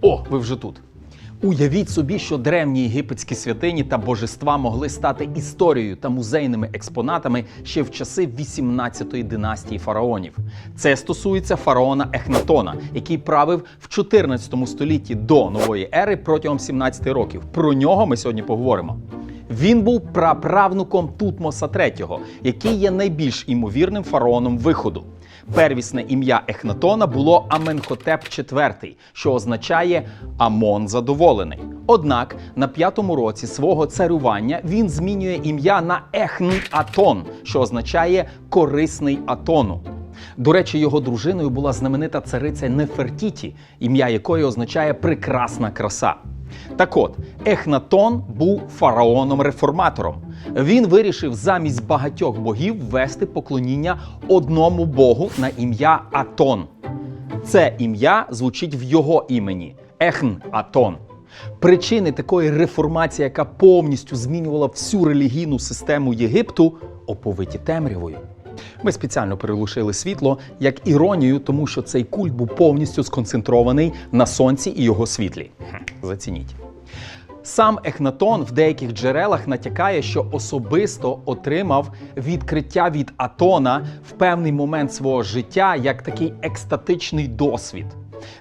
О, ви вже тут. Уявіть собі, що древні єгипетські святині та божества могли стати історією та музейними експонатами ще в часи 18-ї династії фараонів. Це стосується фараона Ехнатона, який правив в 14 столітті до нової ери протягом 17 років. Про нього ми сьогодні поговоримо. Він був праправнуком Тутмоса III, який є найбільш імовірним фараоном виходу. Первісне ім'я Ехнатона було Аменхотеп IV, що означає Амон задоволений. Однак на п'ятому році свого царювання він змінює ім'я на Ехн Атон, що означає корисний Атону. До речі, його дружиною була знаменита цариця Нефертіті, ім'я якої означає прекрасна краса. Так от, Ехнатон був фараоном-реформатором. Він вирішив замість багатьох богів ввести поклоніння одному богу на ім'я Атон. Це ім'я звучить в його імені Ехн Атон. Причини такої реформації, яка повністю змінювала всю релігійну систему Єгипту, оповиті темрявою. Ми спеціально переглушили світло як іронію, тому що цей культ був повністю сконцентрований на сонці і його світлі. Зацініть. Сам Ехнатон в деяких джерелах натякає, що особисто отримав відкриття від Атона в певний момент свого життя як такий екстатичний досвід.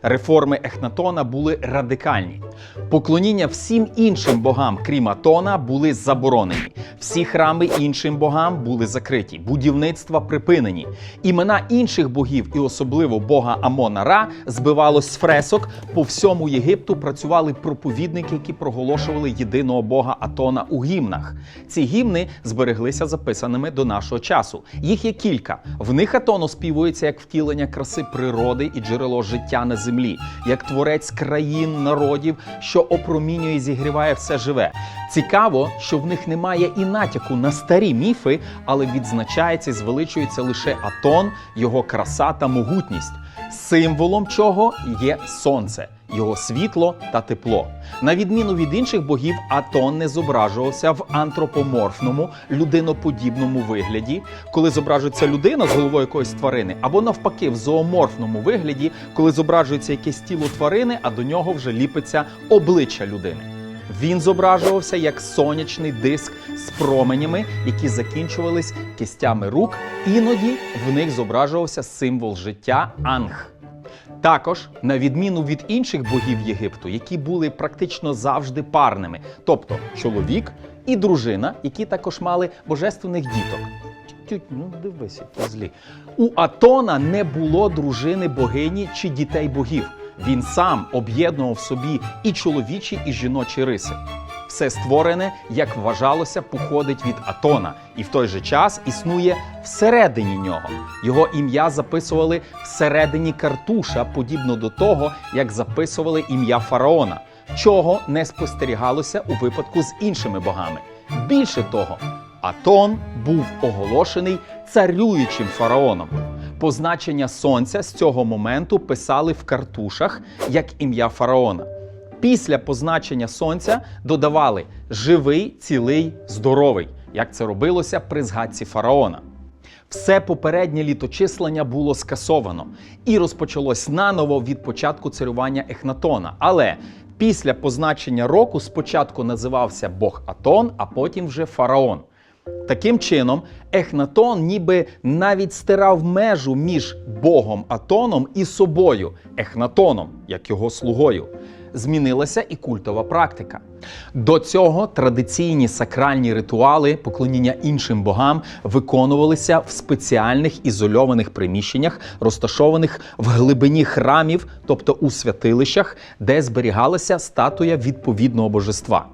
Реформи Ехнатона були радикальні. Поклоніння всім іншим богам, крім Атона, були заборонені. Всі храми іншим богам були закриті, будівництва припинені. Імена інших богів, і особливо бога Амона Ра, збивалось з фресок. По всьому Єгипту працювали проповідники, які проголошували єдиного бога Атона у гімнах. Ці гімни збереглися записаними до нашого часу. Їх є кілька. В них Атон оспівується як втілення краси природи і джерело життя на землі, як творець країн, народів, що опромінює і зігріває все живе. Цікаво, що в них немає і натяку на старі міфи, але відзначається і звеличується лише Атон, його краса та могутність, символом чого є сонце, його світло та тепло. На відміну від інших богів, Атон не зображувався в антропоморфному людиноподібному вигляді, коли зображується людина з головою якоїсь тварини, або навпаки, в зооморфному вигляді, коли зображується якесь тіло тварини, а до нього вже ліпиться обличчя людини. Він зображувався як сонячний диск з променями, які закінчувались кістями рук. Іноді в них зображувався символ життя анг. Також, на відміну від інших богів Єгипту, які були практично завжди парними, тобто чоловік і дружина, які також мали божественних діток. Тють, ну дивись, які злі. У Атона не було дружини богині чи дітей богів. Він сам об'єднував в собі і чоловічі, і жіночі риси. Все створене, як вважалося, походить від Атона, і в той же час існує всередині нього. Його ім'я записували всередині картуша, подібно до того, як записували ім'я фараона, чого не спостерігалося у випадку з іншими богами. Більше того, Атон був оголошений царюючим фараоном. Позначення сонця з цього моменту писали в картушах як ім'я фараона. Після позначення сонця додавали живий, цілий, здоровий, як це робилося при згадці фараона. Все попереднє літочислення було скасовано і розпочалось наново від початку царювання Ехнатона. Але після позначення року спочатку називався Бог Атон, а потім вже фараон. Таким чином, Ехнатон ніби навіть стирав межу між Богом Атоном і собою, Ехнатоном, як його слугою. Змінилася і культова практика. До цього традиційні сакральні ритуали поклоніння іншим богам виконувалися в спеціальних ізольованих приміщеннях, розташованих в глибині храмів, тобто у святилищах, де зберігалася статуя відповідного божества.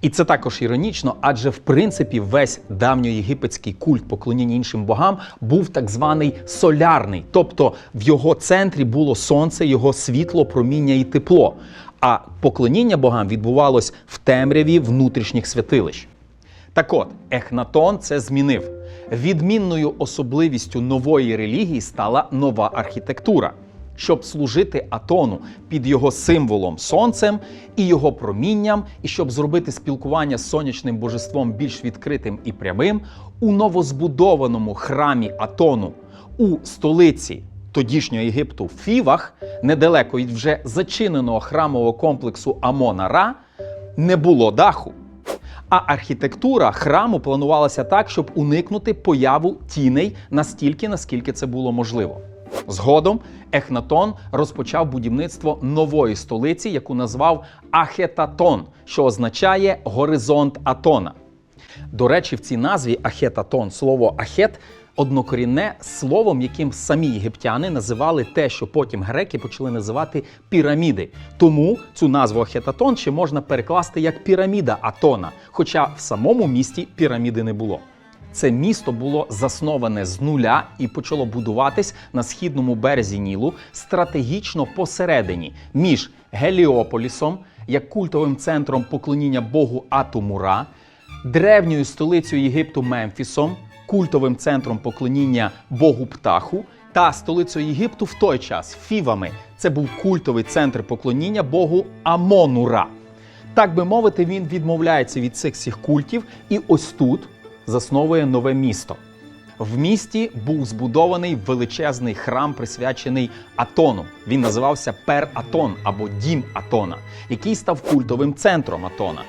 І це також іронічно, адже в принципі весь давньоєгипетський культ поклоніння іншим богам був так званий солярний, тобто в його центрі було сонце, його світло, проміння і тепло. А поклоніння богам відбувалось в темряві внутрішніх святилищ. Так от, Ехнатон це змінив. Відмінною особливістю нової релігії стала нова архітектура. Щоб служити Атону під його символом сонцем і його промінням, і щоб зробити спілкування з сонячним божеством більш відкритим і прямим, у новозбудованому храмі Атону у столиці тодішнього Єгипту Фівах, недалеко від вже зачиненого храмового комплексу Амона-Ра, не було даху. А архітектура храму планувалася так, щоб уникнути появу тіней настільки, наскільки це було можливо. Згодом Ехнатон розпочав будівництво нової столиці, яку назвав Ахетатон, що означає горизонт Атона. До речі, в цій назві Ахетатон слово ахет однокорінне словом, яким самі єгиптяни називали те, що потім греки почали називати піраміди. Тому цю назву Ахетатон ще можна перекласти як піраміда Атона, хоча в самому місті піраміди не було. Це місто було засноване з нуля і почало будуватись на східному березі Нілу стратегічно посередині між Геліополісом як культовим центром поклоніння Богу Атумура, древньою столицею Єгипту Мемфісом, культовим центром поклоніння Богу Птаху, та столицею Єгипту в той час Фівами. Це був культовий центр поклоніння Богу Амонура. Так би мовити, він відмовляється від цих всіх культів, і ось тут засновує нове місто. В місті був збудований величезний храм, присвячений Атону. Він називався Пер Атон або Дім Атона, який став культовим центром Атона.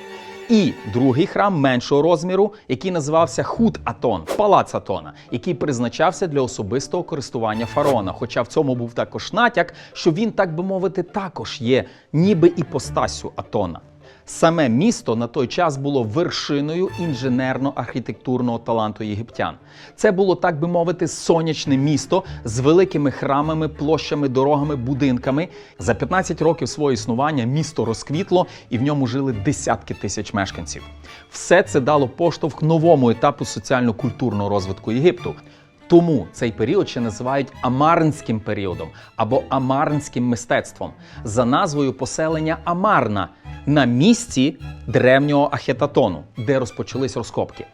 І другий храм меншого розміру, який називався Худ Атон, палац Атона, який призначався для особистого користування фараона. Хоча в цьому був також натяк, що він, так би мовити, також є ніби іпостасю Атона. Саме місто на той час було вершиною інженерно-архітектурного таланту єгиптян. Це було, так би мовити, сонячне місто з великими храмами, площами, дорогами, будинками. За 15 років свого існування місто розквітло і в ньому жили десятки тисяч мешканців. Все це дало поштовх новому етапу соціально-культурного розвитку Єгипту. Тому цей період ще називають амарнським періодом або амарнським мистецтвом за назвою поселення Амарна на місці древнього Ахетатону, де розпочались розкопки.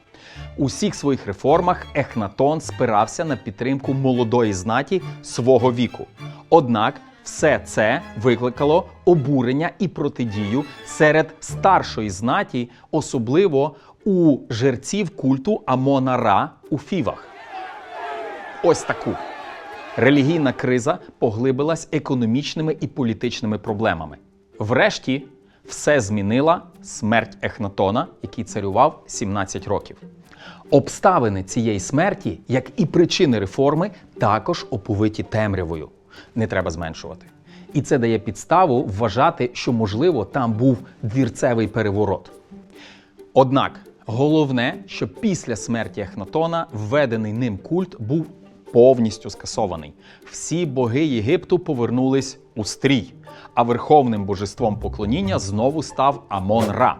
У всіх своїх реформах Ехнатон спирався на підтримку молодої знаті свого віку. Однак все це викликало обурення і протидію серед старшої знаті, особливо у жерців культу Амона-Ра у Фівах ось таку. Релігійна криза поглибилась економічними і політичними проблемами. Врешті все змінила смерть Ехнатона, який царював 17 років. Обставини цієї смерті, як і причини реформи, також оповиті темрявою. Не треба зменшувати. І це дає підставу вважати, що, можливо, там був двірцевий переворот. Однак головне, що після смерті Ехнатона введений ним культ був повністю скасований. Всі боги Єгипту повернулись у стрій, а верховним божеством поклоніння знову став Амон-Ра.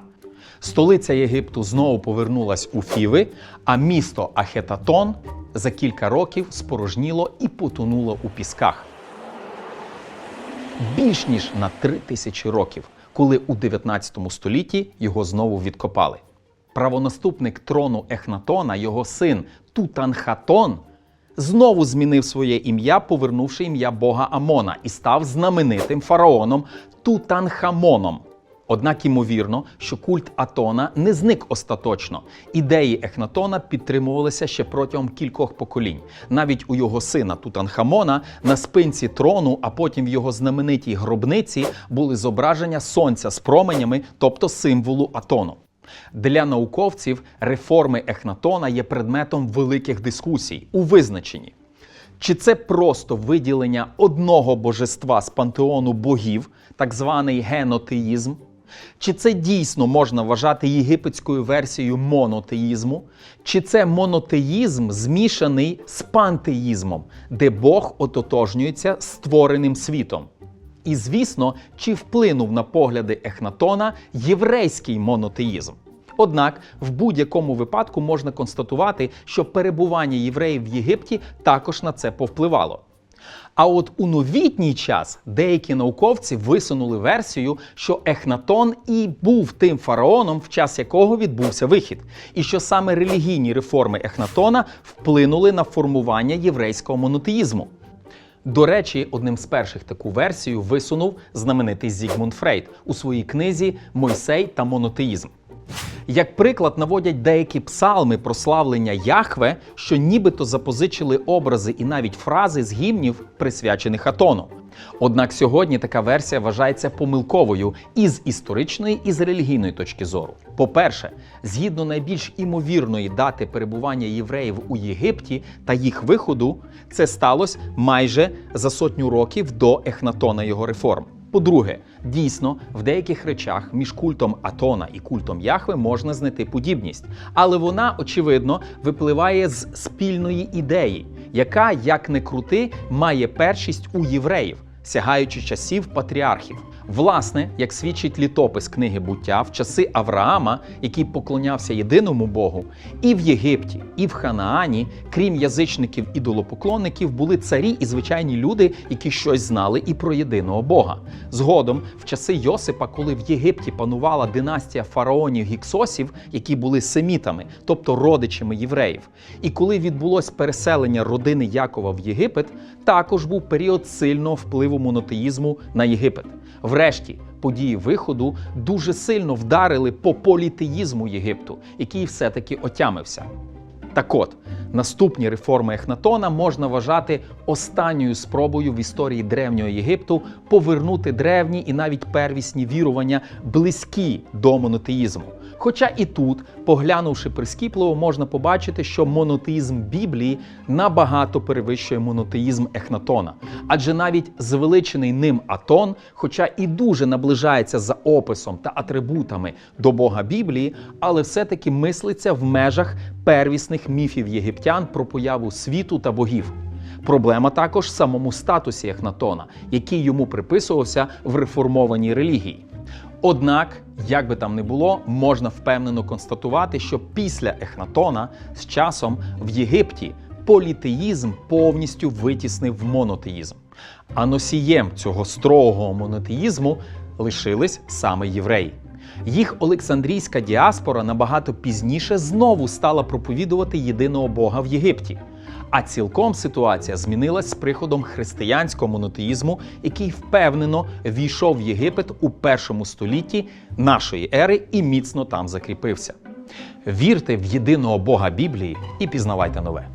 Столиця Єгипту знову повернулась у Фіви, а місто Ахетатон за кілька років спорожніло і потонуло у пісках більш ніж на три тисячі років, коли у 19 столітті його знову відкопали. Правонаступник трону Ехнатона, його син Тутанхатон, знову змінив своє ім'я, повернувши ім'я Бога Амона, і став знаменитим фараоном Тутанхамоном. Однак ймовірно, що культ Атона не зник остаточно. Ідеї Ехнатона підтримувалися ще протягом кількох поколінь. Навіть у його сина Тутанхамона на спинці трону, а потім в його знаменитій гробниці були зображення сонця з променями, тобто символу Атону. Для науковців реформи Ехнатона є предметом великих дискусій у визначенні. Чи це просто виділення одного божества з пантеону богів, так званий генотеїзм? Чи це дійсно можна вважати єгипетською версією монотеїзму? Чи це монотеїзм змішаний з пантеїзмом, де Бог ототожнюється створеним світом? І звісно, чи вплинув на погляди Ехнатона єврейський монотеїзм? Однак в будь-якому випадку можна констатувати, що перебування євреїв в Єгипті також на це повпливало. А от у новітній час деякі науковці висунули версію, що Ехнатон і був тим фараоном, в час якого відбувся вихід, і що саме релігійні реформи Ехнатона вплинули на формування єврейського монотеїзму. До речі, одним з перших таку версію висунув знаменитий Зігмунд Фрейд у своїй книзі Мойсей та монотеїзм. Як приклад наводять деякі псалми прославлення Яхве, що нібито запозичили образи і навіть фрази з гімнів, присвячених Атону. Однак сьогодні така версія вважається помилковою і з історичної, і з релігійної точки зору. По-перше, згідно найбільш імовірної дати перебування євреїв у Єгипті та їх виходу, це сталося майже за сотню років до Ехнатона його реформ. По-друге, дійсно, в деяких речах між культом Атона і культом Яхве можна знайти подібність, але вона, очевидно, випливає з спільної ідеї, яка, як не крути, має першість у євреїв, сягаючи часів патріархів. Власне, як свідчить літопис книги буття в часи Авраама, який поклонявся єдиному Богу, і в Єгипті, і в Ханаані, крім язичників ідолопоклонників, були царі і звичайні люди, які щось знали і про єдиного Бога. Згодом, в часи Йосипа, коли в Єгипті панувала династія фараонів гіксосів, які були семітами, тобто родичами євреїв, і коли відбулось переселення родини Якова в Єгипет, також був період сильного впливу монотеїзму на Єгипет. Врешті, події виходу дуже сильно вдарили по політеїзму Єгипту, який все-таки отямився. Так от, наступні реформи Ехнатона можна вважати останньою спробою в історії древнього Єгипту повернути древні і навіть первісні вірування близькі до монотеїзму. Хоча і тут, поглянувши прискіпливо, можна побачити, що монотеїзм Біблії набагато перевищує монотеїзм Ехнатона. Адже навіть звеличений ним Атон, хоча і дуже наближається за описом та атрибутами до Бога Біблії, але все-таки мислиться в межах первісних міфів єгиптян про появу світу та богів. Проблема також в самому статусі Ехнатона, який йому приписувався в реформованій релігії. Однак, як би там не було, можна впевнено констатувати, що після Ехнатона з часом в Єгипті політеїзм повністю витіснив монотеїзм. А носієм цього строгого монотеїзму лишились саме євреї. Їх Олександрійська діаспора набагато пізніше знову стала проповідувати єдиного Бога в Єгипті. А цілком ситуація змінилась з приходом християнського монотеїзму, який впевнено війшов в Єгипет у першому столітті нашої ери і міцно там закріпився. Вірте в єдиного Бога Біблії і пізнавайте нове.